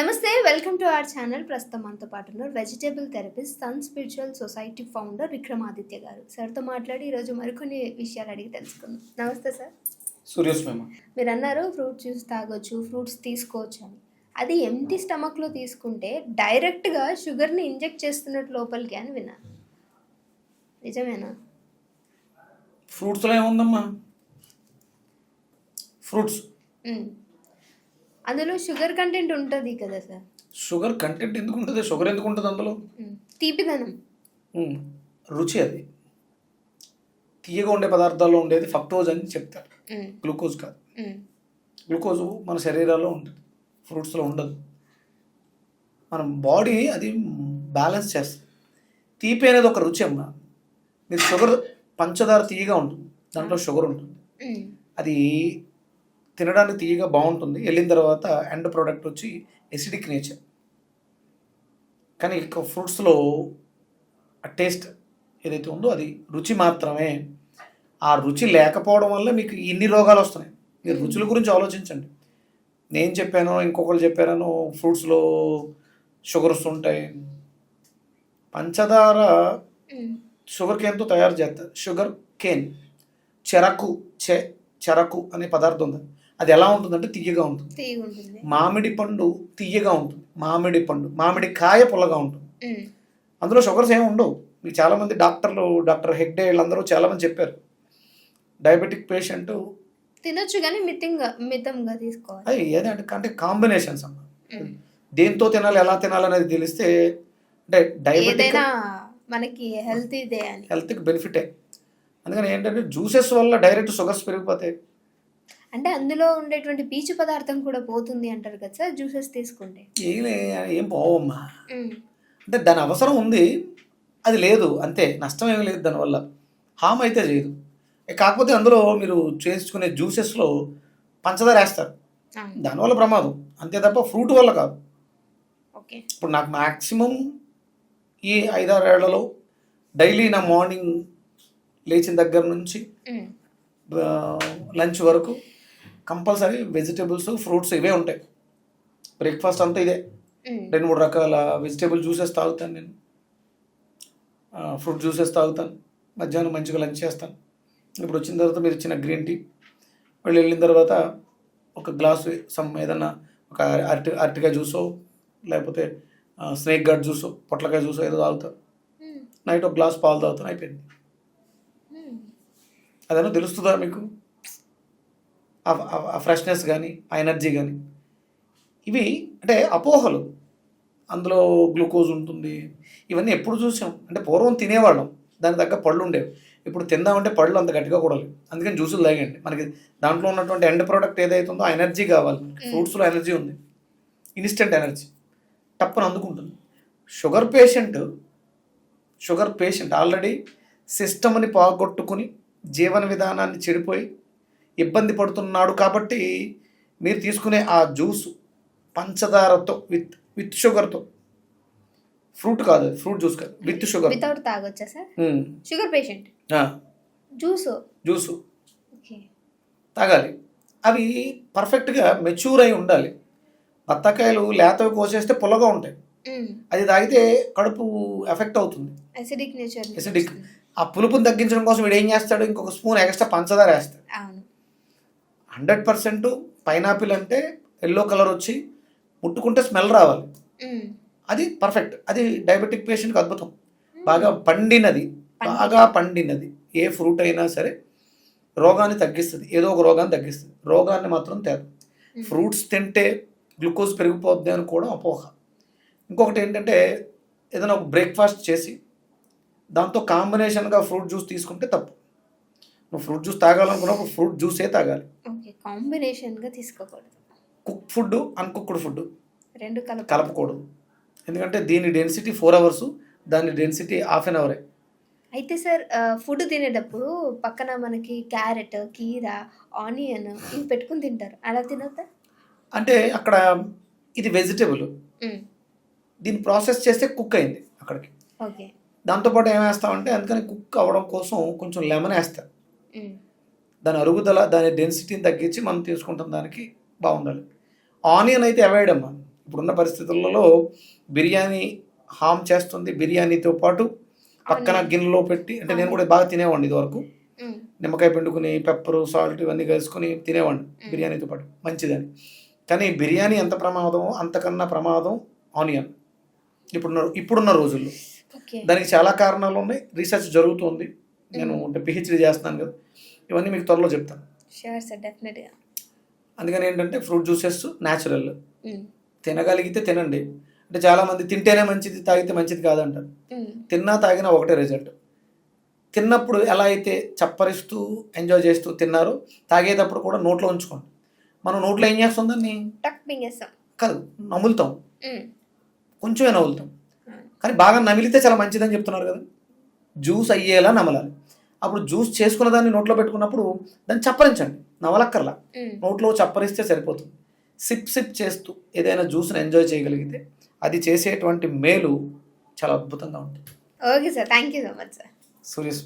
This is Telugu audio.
నమస్తే వెల్కమ్ టు అవర్ ఛానల్. ప్రస్తుతం మనతో పాటు ఉన్నారు vegetable therapist sun spiritual society founder Vikramaditya garu. సార్తో మాట్లాడి ఈరోజు మరికొన్ని విషయాలు అడిగి తెలుసుకుందాం. నమస్తే సార్. సూర్యోస్మేమ మీరు అన్నారు ఫ్రూట్ జ్యూస్ తాగొచ్చు ఫ్రూట్స్ తీసుకోవచ్చు అని. అది ఎంటీ స్టమక్లో తీసుకుంటే డైరెక్ట్గా షుగర్ని ఇంజెక్ట్ చేస్తున్నట్టు లోపలికి అని విన్నాను నిజమేనా? ఫ్రూట్స్లో ఏముందమ్మా ఫ్రూట్స్. అందులో షుగర్ కంటెంట్ ఉంటుంది కదా సార్. షుగర్ కంటెంట్ ఎందుకు ఉంటుంది? షుగర్ ఎందుకు ఉంటుంది అందులో. తీపిదనం రుచి అది. తీయగా ఉండే పదార్థాల్లో ఉండేది ఫక్టోజ్ అని చెప్తారు. గ్లూకోజ్ కాదు. గ్లూకోజ్ మన శరీరాల్లో ఉంటుంది. ఫ్రూట్స్లో ఉండదు. మన బాడీ అది బ్యాలెన్స్ చేస్తుంది. తీపి అనేది ఒక రుచి అమ్మా. మీరు షుగర్ పంచదార తీయగా ఉంటుంది. దాంట్లో షుగర్ ఉంటుంది. అది తినడానికి తీయగా బాగుంటుంది. వెళ్ళిన తర్వాత ఎండ్ ప్రోడక్ట్ వచ్చి ఎసిడిక్ నేచర్ కానీ ఇక ఫ్రూట్స్లో ఆ టేస్ట్ ఏదైతే ఉందో అది రుచి మాత్రమే. ఆ రుచి లేకపోవడం వల్ల మీకు ఇన్ని రోగాలు వస్తున్నాయి. మీరు రుచుల గురించి ఆలోచించండి. నేను చెప్పాను ఇంకొకరు చెప్పాను ఫ్రూట్స్లో షుగర్స్ ఉంటాయి పంచదార. షుగర్ కేన్తో తయారు చేస్తారు. షుగర్ కేన్ చెరకు చె చెరకు అనే పదార్థం ఉంది. అది ఎలా ఉంటుందంటే తీయగా ఉంటుంది. మామిడి పండు తీయగా ఉంటుంది. మామిడి పండు మామిడి కాయ పుల్లగా ఉంటుంది. అందులో షుగర్స్ ఏమి ఉండవు. మీకు చాలామంది డాక్టర్లు డాక్టర్ హెగ్డే వీళ్ళందరూ చాలామంది చెప్పారు. డయాబెటిక్ పేషెంట్ తినొచ్చు కానీ మితంగా మితంగా తీసుకోవాలి. అది ఏదంటే అంటే కాంబినేషన్స్ అన్న మ్మ్. దేంతో తినాలి ఎలా తినాలి అనేది తెలిస్తే అంటే డయాబెటిక్ మనకి హెల్త్ ఇదే హెల్త్కి బెనిఫిటే అందుకని ఏంటంటే జ్యూసెస్ వల్ల డైరెక్ట్ షుగర్స్ పెరిగిపోతాయి. అంటే అందులో ఉండేటువంటి పీచు పదార్థం కూడా పోతుంది అంటారు కదా సార్ జ్యూసెస్ తీసుకుంటే. ఏం ఏం పోవమ్మా. మ్మ్. అంటే దాని అవసరం ఉంది అది లేదు అంతే నష్టం ఏమీ లేదు దానివల్ల హామ్ అయితే చేయదు. కాకపోతే అందులో మీరు చేసుకునే జ్యూసెస్లో పంచదార వేస్తారు. దానివల్ల ప్రమాదం. అంతే తప్ప ఫ్రూట్ వల్ల కాదు. ఓకే. ఇప్పుడు నాకు మ్యాక్సిమం ఈ ఐదారేళ్ళలో డైలీ నా మార్నింగ్ లేచిన దగ్గర నుంచి. లంచ్ వరకు కంపల్సరీ వెజిటేబుల్స్ ఫ్రూట్స్ ఇవే ఉంటాయి. బ్రేక్ఫాస్ట్ అంతా ఇదే. రెండు మూడు రకాల వెజిటేబుల్ జ్యూసెస్ తాగుతాను నేను. ఫ్రూట్ జ్యూసెస్ తాగుతాను. మధ్యాహ్నం మంచిగా లంచ్ చేస్తాను. ఇప్పుడు వచ్చిన తర్వాత మీరు ఇచ్చిన గ్రీన్ టీ. వాళ్ళు వెళ్ళిన తర్వాత ఒక గ్లాసు సమ్ ఏదన్నా ఒక అరటి అరటికాయ జ్యూసో లేకపోతే స్నేక్ గార్డ్ జ్యూసో పొట్లకాయ జ్యూసో ఏదో తాగుతాను మ్మ్. నైట్ ఒక గ్లాస్ పాలు తాగుతాను. అయిపోయింది. అదేనా తెలుస్తుందా మీకు? ఆ- ఫ్రెష్నెస్ కానీ ఆ ఎనర్జీ కానీ ఇవి అంటే అపోహలు. అందులో గ్లూకోజ్ ఉంటుంది. ఇవన్నీ ఎప్పుడు చూసాం. అంటే పూర్వం తినేవాళ్ళం. దానికి తగ్గ పళ్ళు ఉండేవి. ఇప్పుడు తిందామంటే పళ్ళు అంత గట్టిగా కూడా లేవు. అందుకని జ్యూసులు తాగండి. మనకి దాంట్లో ఉన్నటువంటి ఎండ్ ప్రోడక్ట్ ఏదైతే ఉందో ఆ ఎనర్జీ కావాలి. ఫ్రూట్స్లో ఎనర్జీ ఉంది. ఇన్స్టెంట్ ఎనర్జీ టప్పున అందుకుంటుంది. Sugar patient sugar patient already సిస్టమ్ని పోగొట్టుకుని జీవన విధానాన్ని చెడిపోయి ఇబ్బంది పడుతున్నాడు కాబట్టి మీరు తీసుకునే ఆ జ్యూస్ పంచదారతో విత్ విత్ షుగర్తో. ఫ్రూట్ కాదు ఫ్రూట్ జ్యూస్ కాదు with sugar. Without తాగొచ్చా sir? Sugar patient? Juice? Juice. తాగాలి. అవి పర్ఫెక్ట్గా మెచ్యూర్ అయి ఉండాలి. బత్తాకాయలు లేతవి కోసేస్తే పుల్లగా ఉంటాయి. అది తాగితే కడుపు ఎఫెక్ట్ అవుతుంది. Acidic nature Acidic. ఆ పులుపుని తగ్గించడం కోసం వీడు ఏం చేస్తాడు? ఇంకొక స్పూన్ ఎక్స్ట్రా పంచదార వేస్తాడు. హండ్రెడ్ పర్సెంట్ పైనాపిల్ అంటే ఎల్లో కలర్ వచ్చి ముట్టుకుంటే స్మెల్ రావాలి. అది పర్ఫెక్ట్. అది డయాబెటిక్ పేషెంట్కి అద్భుతం. బాగా పండినది. బాగా పండినది. ఏ ఫ్రూట్ అయినా సరే రోగాన్ని తగ్గిస్తుంది. ఏదో ఒక రోగాన్ని తగ్గిస్తుంది. రోగాన్ని మాత్రం తేదు. ఫ్రూట్స్ తింటే గ్లూకోజ్ పెరిగిపోద్ది అని కూడా అపోహ. ఇంకొకటి ఏంటంటే ఏదైనా ఒక బ్రేక్ఫాస్ట్ చేసి దాంతో కాంబినేషన్గా ఫ్రూట్ జ్యూస్ తీసుకుంటే తప్పు. నువ్వు ఫ్రూట్ జ్యూస్ తాగాలనుకున్నప్పుడు ఫ్రూట్ జ్యూసే తాగాలి. ఓకే కాంబినేషన్గా తీసుకోకూడదు. కుక్ ఫుడ్ అన్కుక్డ్ ఫుడ్ రెండు కలప కలపకూడదు. ఎందుకంటే దీని డెన్సిటీ ఫోర్ అవర్స్ దాని డెన్సిటీ హాఫ్ అన్ అవరే అయితే సార్ ఫుడ్ తినేటప్పుడు పక్కన మనకి క్యారెట్ కీర ఆనియన్ ఇవి పెట్టుకుని తింటారు. అలా తినొద్దా? అంటే అక్కడ ఇది వెజిటేబుల్. దీన్ని ప్రాసెస్ చేస్తే కుక్ అయింది అక్కడికి. ఓకే. దాంతోపాటు ఏం వేస్తామంటే అందుకని కుక్ అవ్వడం కోసం కొంచెం లెమన్ వేస్తారు. దాని అరుగుదల దాని డెన్సిటీని తగ్గించి మనం తీసుకుంటాం దానికి బాగుండాలి. ఆనియన్ అయితే అవాయిడ్ అమ్మా. ఇప్పుడున్న పరిస్థితులలో బిర్యానీ హామ్ చేస్తుంది బిర్యానీతో పాటు పక్కన గిన్నెలో పెట్టి అంటే నేను కూడా బాగా తినేవాడిని ఇదివరకు. మ్మ్. నిమ్మకాయ పిండుకుని పెప్పర్ సాల్ట్ ఇవన్నీ కలుసుకొని తినేవాడిని బిర్యానీతో పాటు. మంచిదని. కానీ బిర్యానీ ఎంత ప్రమాదమో అంతకన్నా ప్రమాదం ఆనియన్ ఇప్పుడున్న ఇప్పుడున్న రోజుల్లో. దానికి చాలా కారణాలు ఉన్నాయి. రీసెర్చ్ జరుగుతుంది. నేను అంటే పిహెచ్డి చేస్తున్నాను కదా. ఇవన్నీ మీకు త్వరలో చెప్తాను షూర్ సార్ డెఫినెట్గా అందుకని ఏంటంటే ఫ్రూట్ జ్యూసెస్ న్యాచురల్. మ్మ్. తినగలిగితే తినండి. అంటే చాలామంది తింటేనే మంచిది తాగితే మంచిది కాదంటారు. మ్మ్. తిన్నా తాగినా ఒకటే రిజల్ట్ తిన్నప్పుడు ఎలా అయితే చప్పరిస్తూ ఎంజాయ్ చేస్తూ తిన్నారో తాగేటప్పుడు కూడా నోట్లో ఉంచుకోండి. మనం నోట్లో ఏం చేస్తాం దాన్ని? కాదు నములుతాం. మ్మ్. కొంచెమే నములుతాం. కానీ బాగా నమిలితే చాలా మంచిదని చెప్తున్నారు కదా. జ్యూస్ అయ్యేలా నమలాలి. అప్పుడు జ్యూస్ చేసుకున్న దాన్ని నోట్లో పెట్టుకున్నప్పుడు దాన్ని చప్పరించండి నవలక్కర్లా. నోట్లో చప్పరిస్తే సరిపోతుంది. సిప్ సిప్ చేస్తూ ఏదైనా జ్యూస్ని ఎంజాయ్ చేయగలిగితే అది చేసేటువంటి మేలు చాలా అద్భుతంగా ఉంటుంది. Okay sir thank you so much sir. Surya's